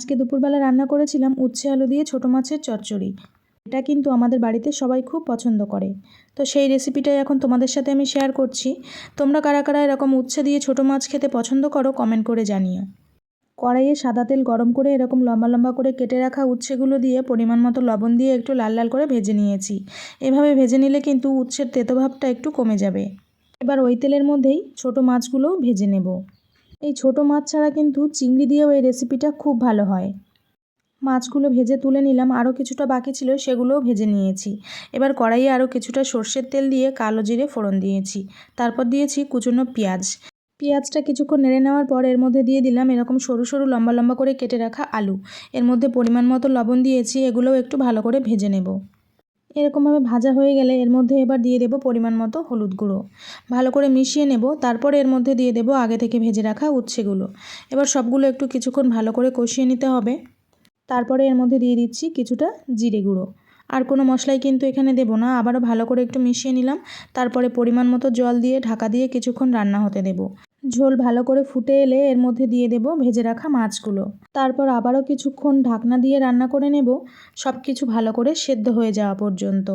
আজকে দুপুরবেলা রান্না করেছিলাম উচ্ছে আলু দিয়ে ছোটো মাছের চচ্চড়ি। এটা কিন্তু আমাদের বাড়িতে সবাই খুব পছন্দ করে। তো সেই রেসিপিটাই এখন তোমাদের সাথে আমি শেয়ার করছি। তোমরা কারা কারা এরকম উচ্ছে দিয়ে ছোটো মাছ খেতে পছন্দ করো কমেন্ট করে জানিও। কড়াইয়ে সাদা তেল গরম করে এরকম লম্বা লম্বা করে কেটে রাখা উচ্ছেগুলো দিয়ে পরিমাণ মতো লবণ দিয়ে একটু লাল লাল করে ভেজে নিয়েছি। এভাবে ভেজে নিলে কিন্তু উচ্ছের তেতো ভাবটা একটু কমে যাবে। এবার ওই তেলের মধ্যেই ছোট মাছগুলোও ভেজে নেব। এই ছোট মাছ ছাড়া কিন্তু চিংড়ি দিয়েও এই রেসিপিটা খুব ভালো হয়। মাছগুলো ভেজে তুলে নিলাম, আরও কিছুটা বাকি ছিল, সেগুলোও ভেজে নিয়েছি। এবার কড়াইয়ে আরও কিছুটা সর্ষের তেল দিয়ে কালো জিরে ফোড়ন দিয়েছি। তারপর দিয়েছি কুচনো পেঁয়াজ। পেঁয়াজটা কিছুক্ষণ নেড়ে নেওয়ার পর এর মধ্যে দিয়ে দিলাম এরকম সরু সরু লম্বা লম্বা করে কেটে রাখা আলু। এর মধ্যে পরিমাণ মতো লবণ দিয়েছি, এগুলোও একটু ভালো করে ভেজে নেব। এরকমভাবে ভাজা হয়ে গেলে এর মধ্যে এবার দিয়ে দেবো পরিমাণ মতো হলুদ গুঁড়ো। ভালো করে মিশিয়ে নেব, তারপর এর মধ্যে দিয়ে দেবো আগে থেকে ভেজে রাখা উচ্ছেগুলো। এবার সবগুলো একটু কিছুক্ষণ ভালো করে কষিয়ে নিতে হবে। তারপরে এর মধ্যে দিয়ে দিচ্ছি কিছুটা জিরে গুঁড়ো। আর কোনো মশলাই কিন্তু এখানে দেবো না, আবারও ভালো করে একটু মিশিয়ে নিলাম। তারপরে পরিমাণ মতো জল দিয়ে ঢাকা দিয়ে কিছুক্ষণ রান্না হতে দেবো। ঝোল ভালো করে ফুটে এলে এর মধ্যে দিয়ে দেব ভেজে রাখা মাছগুলো। তারপর আবারও কিছুক্ষণ ঢাকনা দিয়ে রান্না করে নেব সব কিছু ভালো করে সেদ্ধ হয়ে যাওয়া পর্যন্ত।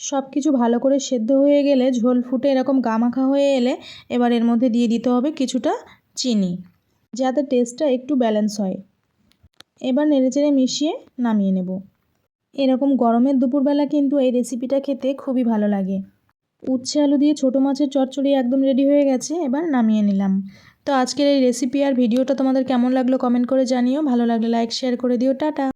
সব কিছু ভালো করে সেদ্ধ হয়ে গেলে ঝোল ফুটে এরকম গামাখা হয়ে এলে এবার এর মধ্যে দিয়ে দিতে হবে কিছুটা চিনি, যাতে টেস্টটা একটু ব্যালেন্স হয়। এবার নেড়েচেড়ে মিশিয়ে নামিয়ে নেব। এরকম গরমের দুপুরবেলা কিন্তু এই রেসিপিটা খেতে খুবই ভালো লাগে। উচ্ছে আলু দিয়ে ছোটো মাছের চচ্চড়ি একদম রেডি হয়ে গেছে, এবার নামিয়ে নিলাম। তো আজকের এই রেসিপি আর ভিডিওটা তোমাদের কেমন লাগল কমেন্ট করে জানিও, ভালো লাগলে লাইক শেয়ার করে দিও, টাটা।